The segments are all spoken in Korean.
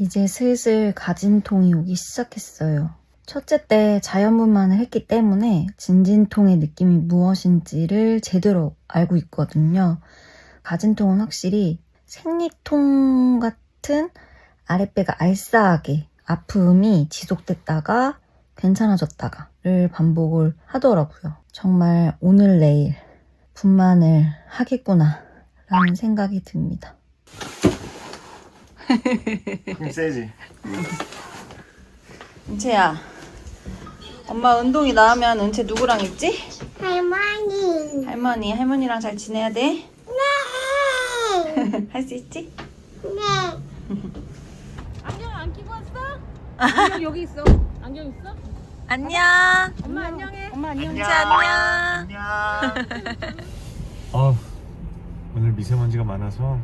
이제 슬슬 가진통이 오기 시작했어요. 첫째 때 자연분만을 했기 때문에 진진통의 느낌이 무엇인지를 제대로 알고 있거든요. 가진통은 확실히 생리통 같은 아랫배가 알싸하게 아픔이 지속됐다가 괜찮아졌다가를 반복을 하더라고요. 정말 오늘 내일 분만을 하겠구나 라는 생각이 듭니다. 힘 세지. 은채야 엄마 운동이 나오면 은채 누구랑 있지? 할머니. 할머니 할머니랑 잘 지내야 돼? 네. 할 수 있지? 네. 안경 안 끼고 왔어? 안경 여기 있어. 안경 있어? 안녕 엄마 안녕해. 엄마 은채 안녕 안녕. 어, 오늘 미세먼지가 많아서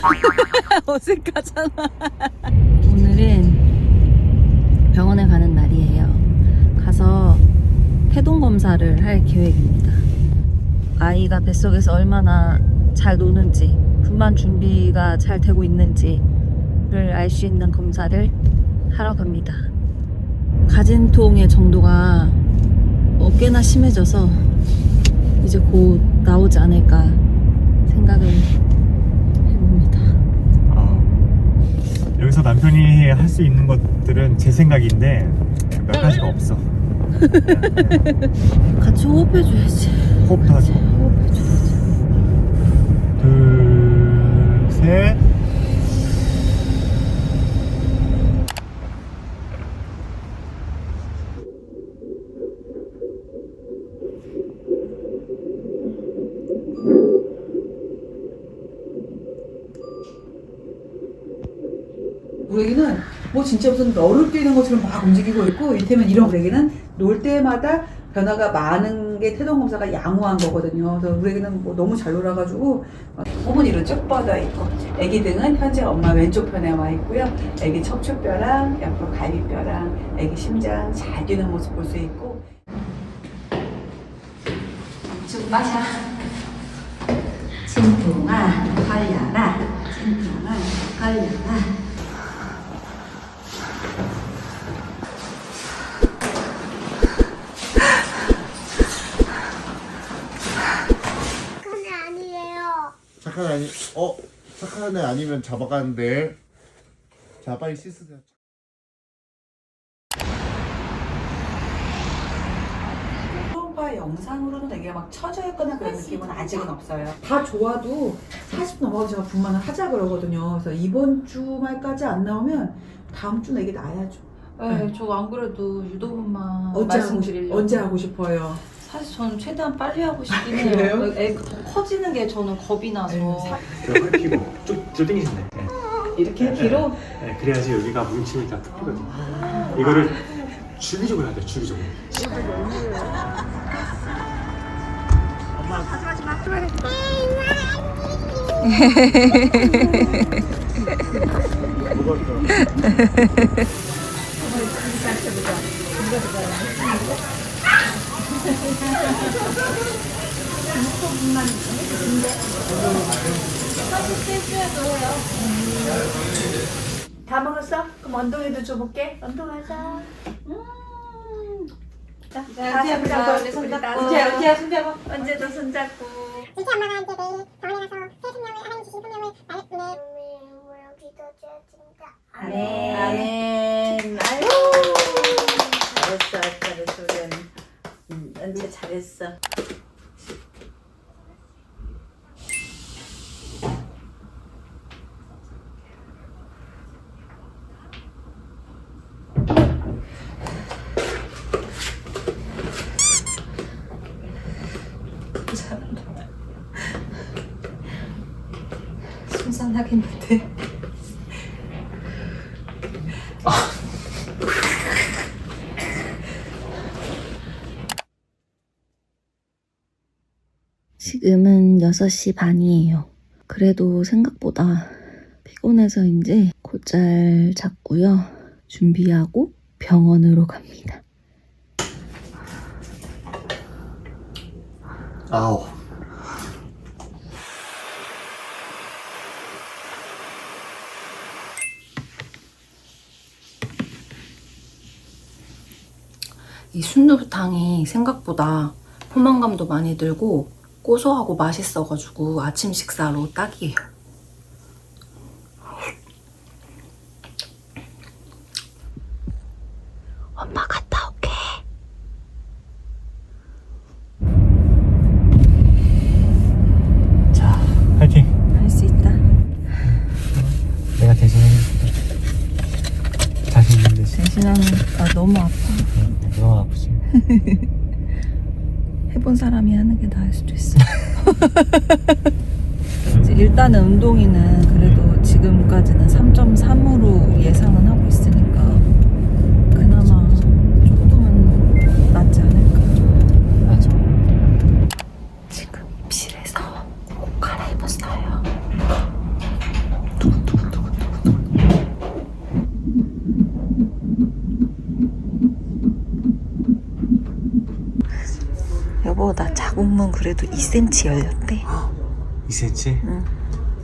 어색하잖아. 오늘은 병원에 가는 날이에요. 가서 태동 검사를 할 계획입니다. 아이가 뱃속에서 얼마나 잘 노는지 분만 준비가 잘 되고 있는지를 알 수 있는 검사를 하러 갑니다. 가진통의 정도가 어, 꽤나 심해져서 이제 곧 나오지 않을까 생각을 해봅니다. 어, 여기서 남편이 할 수 있는 것들은 제 생각인데 몇 가지가 없어. 같이 호흡해줘야지. 호흡도 하죠. 호흡해줘야지. 둘, 셋. 우리 애기는 뭐 진짜 무슨 너를 뛰는 것처럼 막 움직이고 있고 이를테면 이런 우리 애기는 놀 때마다 변화가 많은 게 태동 검사가 양호한 거거든요. 그래서 우리 애기는 뭐 너무 잘 놀아가지고 어머니는 쭉 뻗어 있고 애기 등은 현재 엄마 왼쪽 편에 와 있고요. 애기 척추뼈랑 옆으로 갈비뼈랑 애기 심장 잘 뛰는 모습 볼 수 있고 쭉 마셔 진통아 걸려라 진통아 걸려라 그건 아니에요. 아니 어 착한 애 아니면 잡아가는데 자 빨리 씻으세요. 초음파 영상으로는 되게 막 처져 있거나 그런 느낌은 아직은 없어요. 다 좋아도 40 넘어가도 제가 분만을 하자 그러거든요. 그래서 이번 주말까지 안 나오면 다음 주 내게 나야죠. 네, 저안 그래도 유도분만 언제 하고, 싶, 말씀드리려고. 언제 하고 싶어요? 사실 저는 최대한 빨리 하고 싶긴 그래요? 해요. 애더 커지는 게 저는 겁이 나서. 네, 사- 뼈를 피고 쭉쭉 당기시네. 네. 이렇게 뒤로 네, 그래야지 여기가 뭉치니까 툭 피거든요. 이거를 주기적으로 해야 돼, 주기적으로. 다 먹었어? 그럼 언동이도 줘볼게. 언동하자. 음. 자, 다 손잡고, 우리 손잡고. 언제 언제 손잡아. 언제도 손잡고. 우리 엄마가 이제 내일 병원에 가서 새 생명을 하나님 주신 생명을. 모여 기도드렸습니다. 네. 아멘. 아유. 잘했어, 잘했어, 우리 언니. 음, 언제 잘했어. 지금은 6시 반이에요. 그래도 생각보다 피곤해서인지 곧잘 잤고요. 준비하고 병원으로 갑니다. 아우. 이 순두부탕이 생각보다 포만감도 많이 들고 고소하고 맛있어가지고 아침 식사로 딱이에요. 엄마 갔다 올게. 자, 파이팅. 할 수 있다. 내가 대신해. 자신 있는 대신. 대신하는 아 너무 아파. 너무 아프지. 해본 사람이 하는 게 나을 수도 있어. 일단은 운동이는 그래도 지금까지는 3.3으로 예상은 하고 있으니까 그나마 조금은 낫지 않을까. 맞아. 지금 입실에서 옷 갈아입었어요. 자궁문 그래도 2cm 열렸대. 2cm? 응.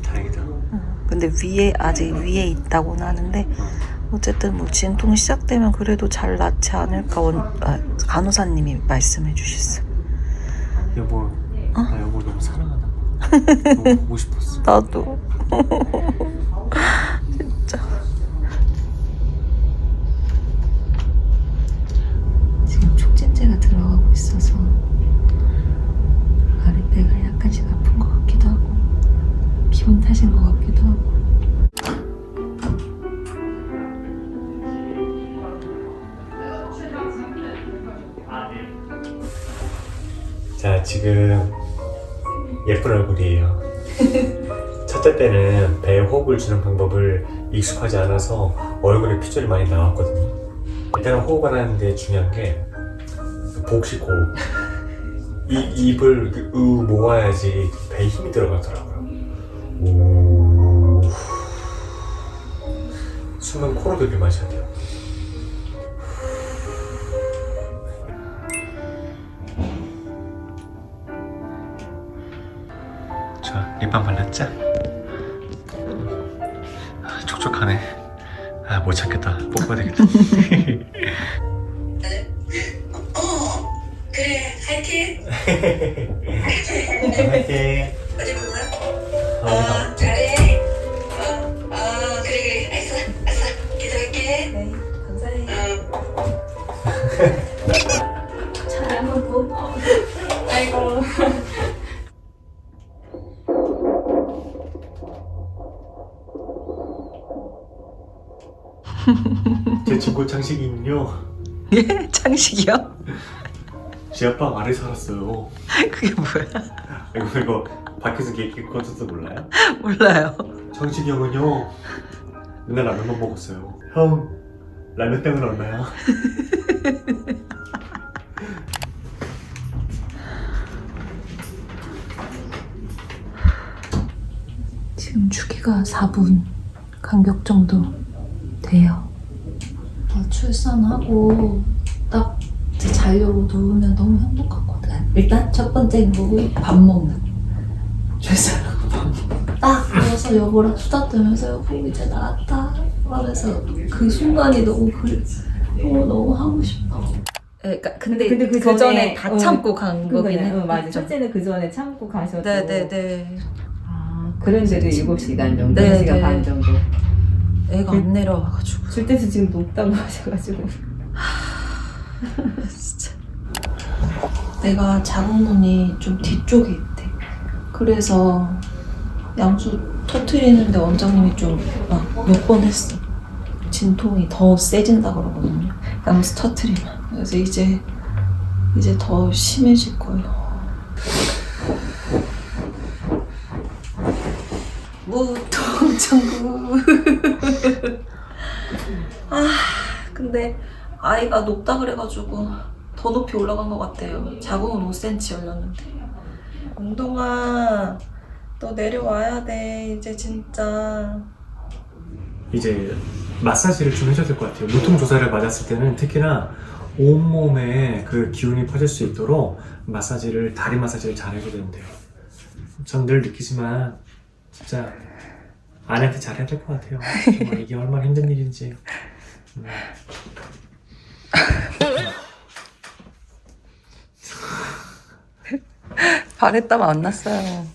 다행이다. 근데 위에 아직 위에 있다고는 하는데 어쨌든 뭐 진통 시작되면 그래도 잘 낫지 않을까 원, 아, 간호사님이 말씀해 주셨어. 여보, 나 여보 너무 사랑하나 봐. 너무 보고 싶었어. 나도. 자, 지금 예쁜 얼굴이에요. 첫째 때는 배에 호흡을 주는 방법을 익숙하지 않아서 얼굴에 피줄이 많이 나왔거든요. 일단은 호흡을 하는데 중요한 게 복식 호흡. 이 입을 으 모아야지 배에 힘이 들어가더라고요. 우. 숨은 코로 들이마셔야 돼요. 자, 립밤 발랐자? 아, 촉촉하네. 아, 못 참겠다. 뽑아야 되겠다. 그래 화이팅 화 예? 창식이요? 지 아빠 아래 살았어요. 그게 뭐야? 이거 이거 밖에서 케이크 콘서트 몰라요? 몰라요. 창식이 형은요. 맨날 라면만 먹었어요. 형 라면 땅은 얼마야? 지금 주기가 4분 간격 정도 돼요. 아, 출산하고 딱 자려고 누우면 너무 행복하거든. 일단 첫 번째 행복은 밥 먹는. 출산하고 밥 먹는. 딱 누워서 여보랑 수다 떨면서 여보 이제 나왔다 하면서 그 순간이 너무 그 너무 너무 하고 싶어. 그러니까 근데, 근데 그그 전에 전에 다 어, 참고 간 거긴 해. 응, 맞아. 첫째는 그 전에 참고 가셔도. 네네네. 아, 그런데도 7시간 정도, 네, 1시간 네. 반 정도. 애가 안 내려와가지고. 줄 때도 지금 높다고 하셔가지고. 진짜. 내가 자궁문이 좀 뒤쪽에 있대. 그래서 양수 터트리는데 원장님이 좀몇번 했어. 진통이 더 세진다 그러거든요. 양수 터트리면. 그래서 이제 이제 더 심해질 거예요. 무통청구. 아 근데 아이가 높다 그래가지고 더 높이 올라간 것 같아요. 자궁은 5cm 열렸는데. 운동아, 너 내려와야 돼. 이제 진짜. 이제 마사지를 좀 해줘야 될 것 같아요. 무통 조사를 맞았을 때는 특히나 온몸에 그 기운이 퍼질 수 있도록 마사지를 다리 마사지를 잘 해줘야 된대요. 전 늘 느끼지만 진짜 아내한테 잘해야 될 것 같아요. 정말 이게 얼마나 힘든 일인지. 음. 발에 땀안 났어요.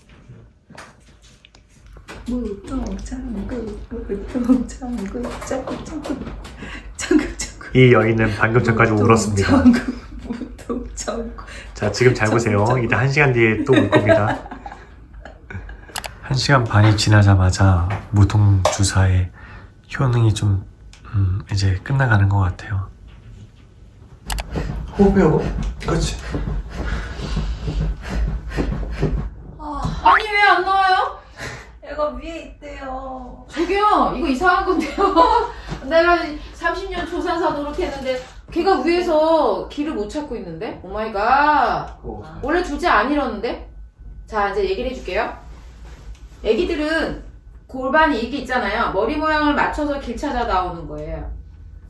이 여인은 방금 전까지 울었습니다. 자, 지금 잘 보세요. 이따 한 시간 뒤에 또울 겁니다. 한 시간 반이 지나자마자 무통 주사의 효능이 좀 음, 이제 끝나가는 것 같아요. 호흡해요. 그렇지. 아니 왜 안 나와요? 애가 위에 있대요. 저기요 이거 이상한 건데요. 내가 30년 조산사 노력했는데 걔가 위에서 길을 못 찾고 있는데. 오 마이 갓. 원래 둘째 안 이러는데? 자, 이제 얘기를 해줄게요. 애기들은 골반이 이게 있잖아요. 머리 모양을 맞춰서 길 찾아 나오는 거예요.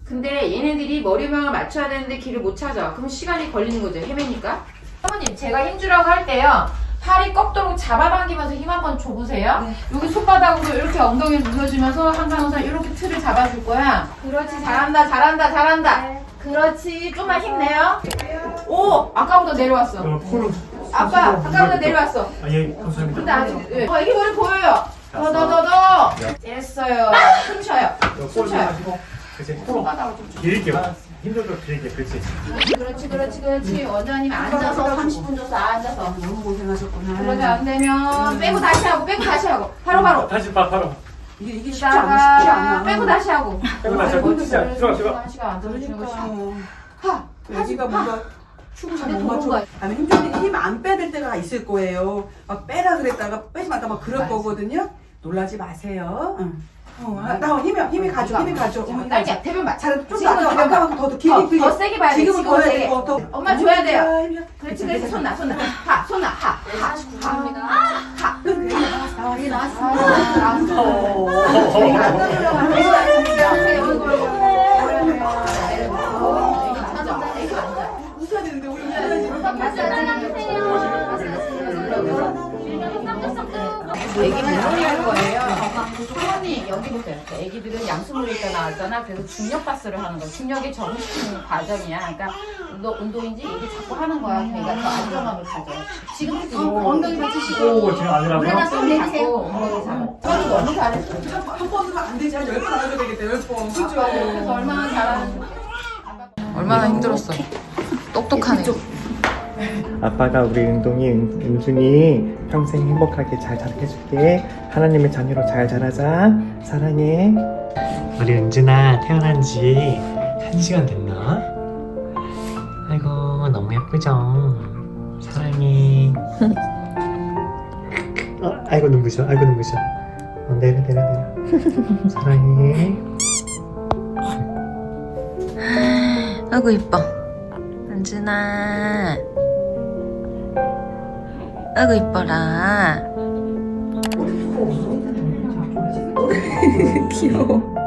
근데 얘네들이 머리 모양을 맞춰야 되는데 길을 못 찾아. 그럼 시간이 걸리는 거죠. 헤매니까. 사모님, 제가 힘주라고 할 때요. 팔이 꺾도록 잡아당기면서 힘 한번 줘보세요. 여기 손바닥으로 이렇게 엉덩이를 눌러주면서 한간호사 이렇게 틀을 잡아줄 거야. 그렇지, 잘한다, 잘한다, 잘한다. 그렇지, 좀만 힘내요. 오, 아까보다 내려왔어. 아빠, 아까보다 내려왔어. 아, 예, 감사합니다. 근데 아직, 예. 어, 애기 머리 보여요. 더, 더, 더, 더. 됐어요. 숨 쉬어요. 숨 쉬어요. 그치, 코로 길게요. 힘들도 길게, 그치. 그렇지, 그렇지, 그렇지. 원장님 앉아서 30분 줬어, 앉아서. 너무 고생하셨구나. 그러지 안 되면 빼고 다시 하고, 빼고 다시 하고. 바로, 바로. 다시 봐, 바로. 이게 이게 쉽지 않아. 쉽지 다가 않아. 빼고 다시 하고. 빼고 다시 하고. 진짜, 들어가, 들어가. 시간 것이. 그러니까 애기가 뭔가 춤을 근데 잘못 맞춰. 아니 힘들 힘안 빼야 될 때가 있을 거예요. 막 빼라 그랬다가 빼지 말까 막 그럴 거거든요. 놀라지 마세요. 응. 어, 아, 나 힘이 힘이 가죠. 힘이. 어, 힘이 가죠. 딸기야, 대변 맞. 잘, 좀 지금은 아까 대변 맞. 아까만큼 더 길게 더, 길게. 더 세게 봐야 돼. 지금은 지금은 더 세게. 더. 엄마 줘야 돼요. 힘이야. 그렇지, 그렇지. 손 나, 손 나. 하, 손 나, 하, 하, 하. 하. 나왔어, 나왔어. 나왔어. 애기 안 떠들려고 웃어야 되는데 우리 웃어야지. 애기 물놀이 할 거예요. 사모님 여기 보세요. 애기들은 양수물에 있다 나왔잖아. 그래서 중력 파스를 하는 거야. 중력에 적응시키는 과정이야. 그러니까 운동, 운동인지 이게 자꾸 하는 거야. 그러니까 더 안정감을 가져. 지금 해도 엉덩이 받치시고 오, 지금 아니라고요? 손 내리세요. 엉덩이 잡아. 저는 너무 잘했어. 한 번은 안 되지 한 열번 하셔야 되겠다. 열 번. 그죠? 그래서 얼마나 잘하는지. 얼마나 힘들었어. 똑똑하네. 아빠가 우리 은동이 은, 은준이 평생 행복하게 잘 자라게줄게. 하나님의 자녀로 잘 자라자. 사랑해. 우리 은준아 태어난 지한 시간 됐나? 아이고 너무 예쁘죠? 사랑해. 어, 아이고 눈부셔 아이고 눈부셔. 어, 내려 내려 내려. 사랑해. 아이고 이뻐. 은준아. 아이고 이뻐라. 귀여워.